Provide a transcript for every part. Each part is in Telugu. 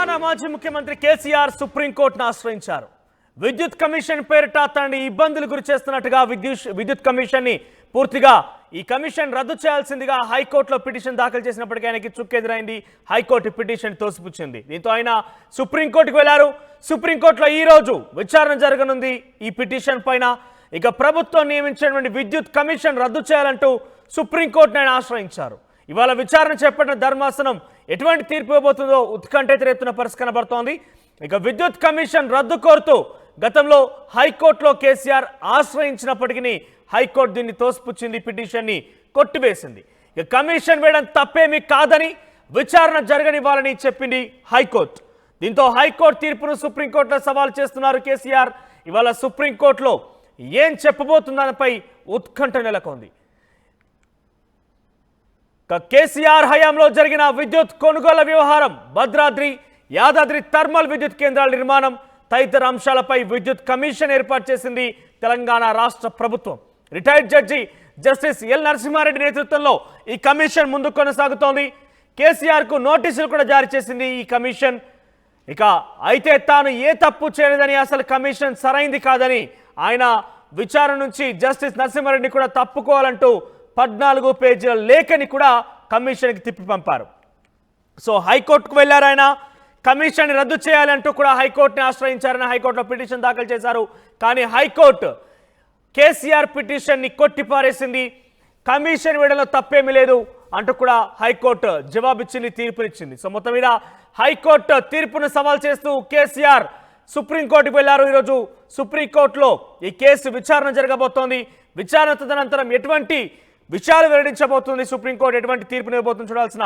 తెలంగాణ మాజీ ముఖ్యమంత్రి కేసీఆర్ సుప్రీంకోర్టును ఆశ్రయించారు. విద్యుత్ కమిషన్ పేరిట తనని ఇబ్బందులు గురి చేస్తున్నట్టుగా విద్యుత్ విద్యుత్ కమిషన్ని పూర్తిగా ఈ కమిషన్ రద్దు చేయాల్సిందిగా హైకోర్టులో పిటిషన్ దాఖలు చేసినప్పటికీ ఆయనకి చుక్కెదురైంది హైకోర్టు పిటిషన్ తోసిపుచ్చింది. దీంతో ఆయన సుప్రీంకోర్టుకు వెళ్ళారు. సుప్రీంకోర్టులో ఈ రోజు విచారణ జరగనుంది. ఈ పిటిషన్ పైన ఇక ప్రభుత్వం నియమించినటువంటి విద్యుత్ కమిషన్ రద్దు చేయాలంటూ సుప్రీంకోర్టును ఆయన ఆశ్రయించారు. ఇవాళ విచారణ చేపట్టిన ధర్మాసనం ఎటువంటి తీర్పు ఇవ్వబోతుందో ఉత్కంఠ అయితే రేపుతున్న పరిస్థితి కనబడుతోంది ఇక విద్యుత్ కమిషన్ రద్దు కోరుతూ గతంలో హైకోర్టులో కేసీఆర్ ఆశ్రయించినప్పటికీ హైకోర్టు దీన్ని తోసిపుచ్చింది పిటిషన్ని కొట్టివేసింది. ఇక కమిషన్ వేయడం తప్పేమీ కాదని విచారణ జరగనివ్వాలని చెప్పింది హైకోర్టు. దీంతో హైకోర్టు తీర్పును సుప్రీంకోర్టులో సవాల్ చేస్తున్నారు కేసీఆర్. ఇవాళ సుప్రీంకోర్టులో ఏం చెప్పబోతుందనిపై ఉత్కంఠ నెలకొంది. కేసీఆర్ హయాంలో జరిగిన విద్యుత్ కొనుగోలు వ్యవహారం భద్రాద్రి యాదాద్రి థర్మల్ విద్యుత్ కేంద్రాల నిర్మాణం తదితర అంశాలపై విద్యుత్ కమిషన్ ఏర్పాటు చేసింది తెలంగాణ రాష్ట్ర ప్రభుత్వం. Retired judge justice L Narasimha Reddy నేతృత్వంలో ఈ కమిషన్ ముందుకు కొనసాగుతోంది. కేసీఆర్కు నోటీసులు కూడా జారీ చేసింది ఈ కమిషన్. ఇక అయితే తాను ఏ తప్పు చేయలేదని అసలు కమిషన్ సరైంది కాదని ఆయన విచారణ నుంచి జస్టిస్ నరసింహారెడ్డి కూడా తప్పుకోవాలంటూ పద్నాలుగు పేజీల లేఖని కూడా కమిషన్కి తిప్పి పంపారు. సో హైకోర్టుకు వెళ్ళారు ఆయన. కమిషన్ రద్దు చేయాలంటూ కూడా హైకోర్టుని ఆశ్రయించారని హైకోర్టులో పిటిషన్ దాఖలు చేశారు. కానీ హైకోర్టు కేసీఆర్ పిటిషన్ని కొట్టిపారేసింది. కమిషన్ వేయడంలో తప్పేమీ లేదు అంటూ కూడా హైకోర్టు జవాబిచ్చింది తీర్పునిచ్చింది. సో మొత్తం మీద హైకోర్టు తీర్పును సవాల్ చేస్తూ కేసీఆర్ సుప్రీంకోర్టుకు వెళ్ళారు ఈరోజు. సుప్రీంకోర్టులో ఈ కేసు విచారణ జరగబోతోంది. విచారణ తదనంతరం ఎటువంటి విషయాలు వెల్లడించబోతుంది. సుప్రీంకోర్టు ఎటువంటి తీర్పుని ఇవ్వబోతుంది చూడాల్సిన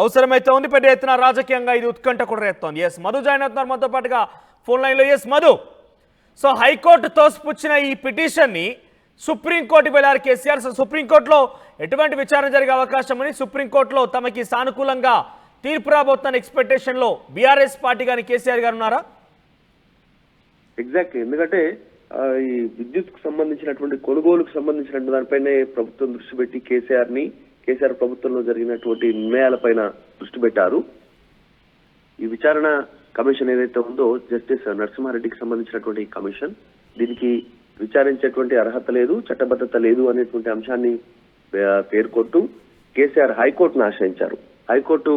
అవసరమైతే ఉంది. పెద్ద ఎత్తున రాజకీయంగా ఇది ఉత్కంఠ కూడా రేస్తోంది ఎస్ మధు జాయిన్ అవుతున్నారు మనతో పాటుగా ఫోన్ లైన్లో. S Madhu. So high court తోసిపుచ్చిన ఈ పిటిషన్ని సుప్రీంకోర్టుకు వెళ్ళారు కేసీఆర్. సో సుప్రీంకోర్టులో ఎటువంటి విచారణ జరిగే అవకాశం అని సుప్రీంకోర్టులో తమకి సానుకూలంగా తీర్పు రాబోతున్న ఎక్స్పెక్టేషన్లో బీఆర్ఎస్ పార్టీ కానీ కేసీఆర్ గారు ఉన్నారా? ఎగ్జాక్ట్లీ ఎందుకంటే ఈ విద్యుత్కు సంబంధించినటువంటి కొనుగోలుకు సంబంధించినటువంటి దానిపైనే ప్రభుత్వం దృష్టి పెట్టి కేసీఆర్ని కేసీఆర్ ప్రభుత్వంలో జరిగినటువంటి నిర్ణయాలపైన దృష్టి పెట్టారు. ఈ విచారణ కమిషన్ ఏదైతే ఉందో జస్టిస్ నరసింహారెడ్డికి సంబంధించినటువంటి కమిషన్ దీనికి విచారించేటువంటి అర్హత లేదు చట్టబద్ధత లేదు అనేటువంటి అంశాన్ని పేర్కొంటూ కేసీఆర్ హైకోర్టును ఆశ్రయించారు. హైకోర్టు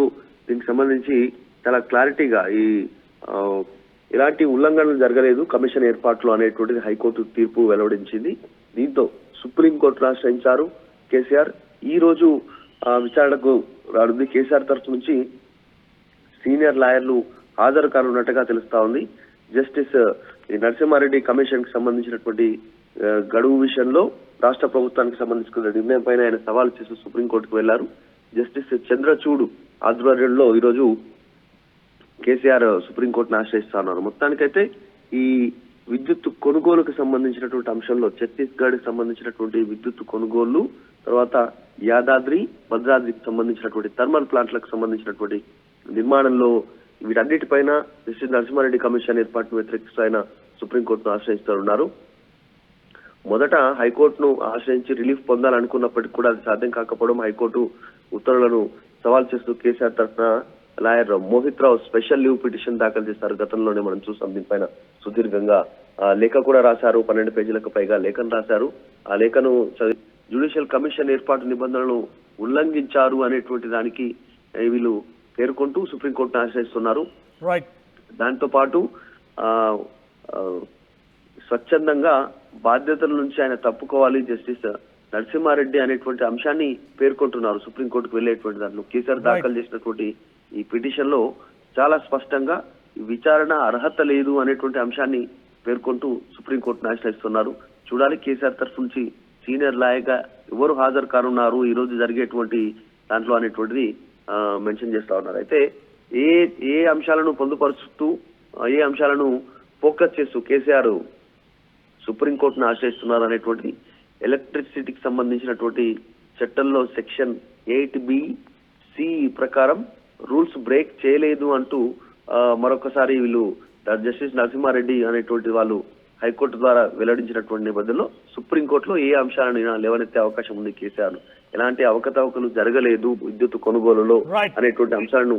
దీనికి సంబంధించి చాలా క్లారిటీగా ఈ ఇలాంటి ఎలాంటి ఉల్లంఘనలు జరగలేదు. కమిషన్ ఏర్పాట్లు అనేటువంటిది హైకోర్టు తీర్పు వెలువడించింది దీంతో సుప్రీంకోర్టును ఆశ్రయించారు కేసీఆర్. ఈ రోజు ఆ, విచారణకు రానుంది. కేసీఆర్ తరఫు నుంచి సీనియర్ లాయర్లు హాజరు కానున్నట్టుగా తెలుస్తా ఉంది. జస్టిస్ ఈ నరసింహారెడ్డి కమిషన్కి సంబంధించినటువంటి గడువు విషయంలో రాష్ట్ర ప్రభుత్వానికి సంబంధించిన నిర్ణయం పైన ఆయన సవాల్ చేస్తూ సుప్రీంకోర్టుకు వెళ్ళారు. జస్టిస్ చంద్రచూడ్ ఆధ్వర్యంలో ఈరోజు కేసీఆర్ సుప్రీంకోర్టును ఆశ్రయిస్తా ఉన్నారు మొత్తానికైతే ఈ విద్యుత్ కొనుగోలుకు సంబంధించినటువంటి అంశంలో ఛత్తీస్గఢ్ సంబంధించినటువంటి విద్యుత్ కొనుగోళ్ళు తర్వాత యాదాద్రి భద్రాద్రికి సంబంధించినటువంటి థర్మల్ ప్లాంట్లకు సంబంధించినటువంటి నిర్మాణంలో వీటన్నిటిపైన జస్టిస్ నరసింహారెడ్డి కమిషన్ ఏర్పాటును వ్యతిరేకిస్తూ ఆయన సుప్రీంకోర్టును ఆశ్రయిస్తున్నారు మొదట హైకోర్టును ఆశ్రయించి రిలీఫ్ పొందాలనుకున్నప్పటికీ కూడా అది సాధ్యం కాకపోవడం హైకోర్టు ఉత్తర్వులను సవాల్ చేస్తూ కేసీఆర్ తరఫున lawyer Mohit Rao special leave petition దాఖలు చేశారు. గతంలోనే మనం చూసాం దీనిపైన సుదీర్ఘంగా. లేఖ కూడా రాశారు. పన్నెండు పేజీలకు పైగా లేఖను రాశారు. ఆ లేఖను జ్యుడిషియల్ కమిషన్ ఏర్పాటు నిబంధనలను ఉల్లంఘించారు అనేటువంటి దానికి వీళ్ళు పేర్కొంటూ సుప్రీంకోర్టును ఆశ్రయిస్తున్నారు. దాంతో పాటు స్వచ్ఛందంగా బాధ్యతల నుంచి ఆయన తప్పుకోవాలి జస్టిస్ నరసింహారెడ్డి అనేటువంటి అంశాన్ని పేర్కొంటున్నారు. సుప్రీంకోర్టుకు వెళ్ళేటువంటి దాంట్లో కేసీఆర్ దాఖలు చేసినటువంటి ఈ పిటిషన్లో చాలా స్పష్టంగా ఈ విచారణ అర్హత లేదు అనేటువంటి అంశాన్ని పేర్కొంటూ సుప్రీంకోర్టును ఆశ్రయిస్తున్నారు చూడాలి కేసీఆర్ తరఫు నుంచి సీనియర్ లాయర్గా ఎవరు హాజరు కానున్నారు ఈ రోజు జరిగేటువంటి దాంట్లో అనేటువంటిది మెన్షన్ చేస్తా ఉన్నారు. అయితే ఏ ఏ అంశాలను పొందుపరుస్తూ ఏ అంశాలను ఫోకస్ చేస్తూ కేసీఆర్ సుప్రీంకోర్టును ఆశ్రయిస్తున్నారు అనేటువంటి ఎలక్ట్రిసిటీకి సంబంధించినటువంటి చట్టంలో సెక్షన్ ఎయిట్ బి సి ప్రకారం రూల్స్ బ్రేక్ చేయలేదు అంటూ మరొకసారి వీళ్ళు జస్టిస్ నరసింహారెడ్డి అనేటువంటి వాళ్ళు హైకోర్టు ద్వారా వెల్లడించినటువంటి నేపథ్యంలో సుప్రీంకోర్టులో ఏ అంశాలను లేవనెత్తే అవకాశం ఉంది కేసీఆర్ ఎలాంటి అవకతవకలు జరగలేదు విద్యుత్ కొనుగోలులో. అనేటువంటి అంశాలను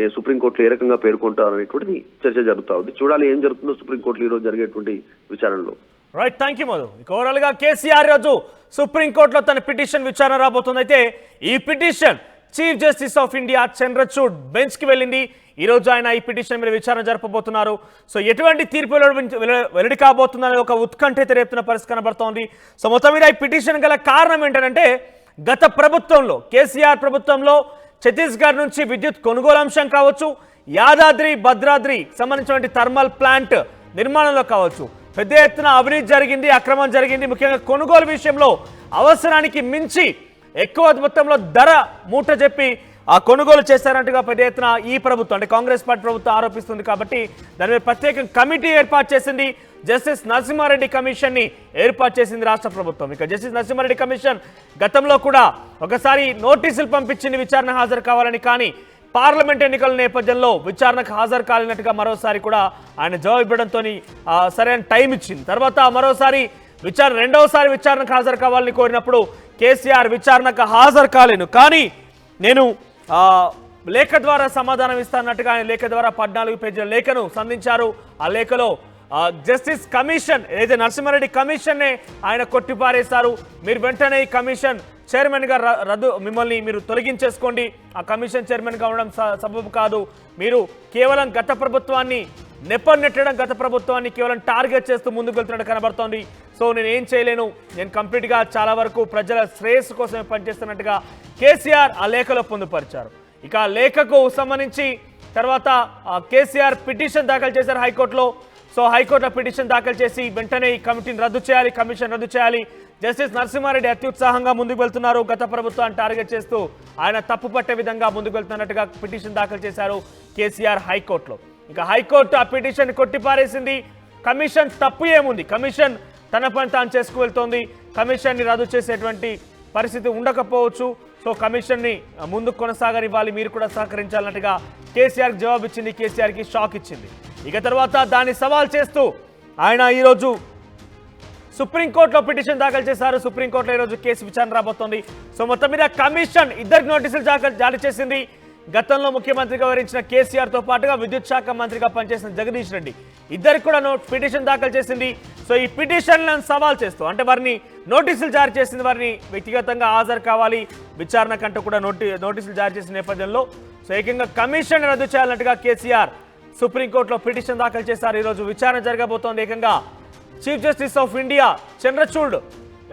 ఏ సుప్రీంకోర్టులో ఏ రకంగా పేర్కొంటారు అనేటువంటిది చర్చ జరుగుతా ఉంది. చూడాలి ఏం జరుగుతుందో సుప్రీంకోర్టులో ఈ రోజు జరిగేటువంటి విచారణలో. రైట్ థ్యాంక్ యూ మధు ఇక ఓవరాల్గా కేసీఆర్ రోజు సుప్రీంకోర్టులో తన పిటిషన్ విచారణ రాబోతుంది. అయితే ఈ petition chief justice of India Chandrachud బెంచ్కి వెళ్ళింది. ఈ రోజు ఆయన ఈ పిటిషన్ మీద విచారణ జరపబోతున్నారు. సో ఎటువంటి తీర్పు వెల్లడి కాబోతుందనే ఒక ఉత్కంఠ అయితే రేపుతున్న పరిస్థితి కనబడుతోంది. సో మొత్తం మీద ఈ పిటిషన్ గల కారణం ఏంటంటే గత ప్రభుత్వంలో కేసీఆర్ ప్రభుత్వంలో ఛత్తీస్గఢ్ నుంచి విద్యుత్ కొనుగోలు అంశం కావచ్చు యాదాద్రి భద్రాద్రి సంబంధించినటువంటి థర్మల్ ప్లాంట్ నిర్మాణంలో కావచ్చు. పెద్ద ఎత్తున అవినీతి జరిగింది అక్రమం జరిగింది. ముఖ్యంగా కొనుగోలు విషయంలో అవసరానికి మించి ఎక్కువ మొత్తంలో ధర మూట చెప్పి ఆ కొనుగోలు చేశారంటగా పెద్ద ఎత్తున ఈ ప్రభుత్వం అంటే కాంగ్రెస్ పార్టీ ప్రభుత్వం ఆరోపిస్తుంది కాబట్టి దానిపై ప్రత్యేక కమిటీ ఏర్పాటు చేసింది. జస్టిస్ నరసింహారెడ్డి కమిషన్ని ఏర్పాటు చేసింది రాష్ట్ర ప్రభుత్వం. ఇక జస్టిస్ నరసింహారెడ్డి కమిషన్ గతంలో కూడా ఒకసారి నోటీసులు పంపించింది విచారణ హాజరు కావాలని కానీ పార్లమెంట్ ఎన్నికల నేపథ్యంలో విచారణకు హాజరు కాలినట్టుగా మరోసారి కూడా ఆయన జవాబు ఇవ్వడంతో సరైన టైం ఇచ్చింది. తర్వాత మరోసారి విచారణ రెండవసారి విచారణకు హాజరు కావాలని కోరినప్పుడు కేసీఆర్ విచారణకు హాజరు కాలేను. కానీ నేను లేఖ ద్వారా సమాధానం ఇస్తానట్టుగా ఆయన లేఖ ద్వారా పద్నాలుగు పేజీల లేఖను సంధించారు. ఆ లేఖలో జస్టిస్ కమిషన్ ఏదైతే నరసింహారెడ్డి కమిషన్నే ఆయన కొట్టిపారేస్తారు మీరు వెంటనే ఈ కమిషన్ చైర్మన్గా ర- రద్దు మిమ్మల్ని మీరు తొలగించేసుకోండి. ఆ కమిషన్ చైర్మన్గా ఉండడం సబబు కాదు. మీరు కేవలం గత ప్రభుత్వాన్ని నెట్టడం గత ప్రభుత్వాన్ని కేవలం టార్గెట్ చేస్తూ ముందుకు వెళ్తున్నట్టు కనబడుతోంది. సో నేను ఏం చేయలేను. నేను కంప్లీట్గా చాలా వరకు ప్రజల శ్రేయస్సు కోసమే పనిచేస్తున్నట్టుగా కేసీఆర్ ఆ లేఖలో పొందుపరిచారు. ఇక ఆ లేఖకు సంబంధించి తర్వాత కేసీఆర్ పిటిషన్ దాఖలు చేశారు హైకోర్టులో. సో హైకోర్టులో పిటిషన్ దాఖలు చేసి వెంటనే ఈ కమిటీని రద్దు చేయాలి కమిషన్ రద్దు చేయాలి. జస్టిస్ నరసింహారెడ్డి అత్యుత్సాహంగా ముందుకు వెళ్తున్నారు గత ప్రభుత్వాన్ని టార్గెట్ చేస్తూ ఆయన తప్పు పట్టే విధంగా ముందుకు వెళ్తున్నట్టుగా పిటిషన్ దాఖలు చేశారు కేసీఆర్ హైకోర్టులో. ఇక హైకోర్టు ఆ పిటిషన్ కొట్టిపారేసింది. కమిషన్ తప్పు ఏముంది? కమిషన్ తన పని తాను చేసుకు వెళ్తోంది. కమిషన్ని రద్దు చేసేటువంటి పరిస్థితి ఉండకపోవచ్చు. సో కమిషన్ని ముందుకు కొనసాగనివ్వాలి. మీరు కూడా సహకరించాలన్నట్టుగా కేసీఆర్కి జవాబు ఇచ్చింది కేసీఆర్కి షాక్ ఇచ్చింది. ఇక తర్వాత దాన్ని సవాల్ చేస్తూ ఆయన ఈరోజు సుప్రీంకోర్టులో పిటిషన్ దాఖలు చేశారు. సుప్రీంకోర్టులో ఈరోజు కేసు విచారణ రాబోతోంది. సో మొత్తం మీద కమిషన్ ఇద్దరికి నోటీసులు జారీ చేసింది. గతంలో ముఖ్యమంత్రిగా వివరించిన కేసీఆర్తో పాటుగా విద్యుత్ శాఖ మంత్రిగా పనిచేసిన జగదీష్ రెడ్డి ఇద్దరికి కూడా పిటిషన్ దాఖలు చేసింది. సో ఈ పిటిషన్లను సవాల్ చేస్తూ అంటే వారిని నోటీసులు జారీ చేసింది వారిని వ్యక్తిగతంగా హాజరు కావాలి. విచారణ కంటే కూడా నోటీ నోటీసులు జారీ చేసిన నేపథ్యంలో సో ఏకంగా కమిషన్ రద్దు చేయాలన్నట్టుగా కేసీఆర్ సుప్రీంకోర్టులో పిటిషన్ దాఖలు చేశారు. ఈరోజు విచారణ జరగబోతోంది. ఏకంగా chief justice of India Chandrachud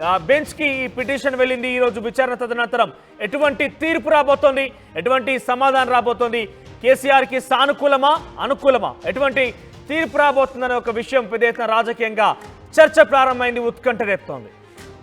బెంచ్కి బెంచ్కి ఈ పిటిషన్ వెళ్ళింది. ఈ రోజు విచారణ తదనంతరం ఎటువంటి తీర్పు రాబోతోంది? ఎటువంటి సమాధానం రాబోతోంది? కేసీఆర్కి సానుకూలమా? అనుకూలమా? ఎటువంటి తీర్పు రాబోతుందనే ఒక విషయం పెద్ద రాజకీయంగా చర్చ ప్రారంభమైంది ఉత్కంఠ రేపుతోంది.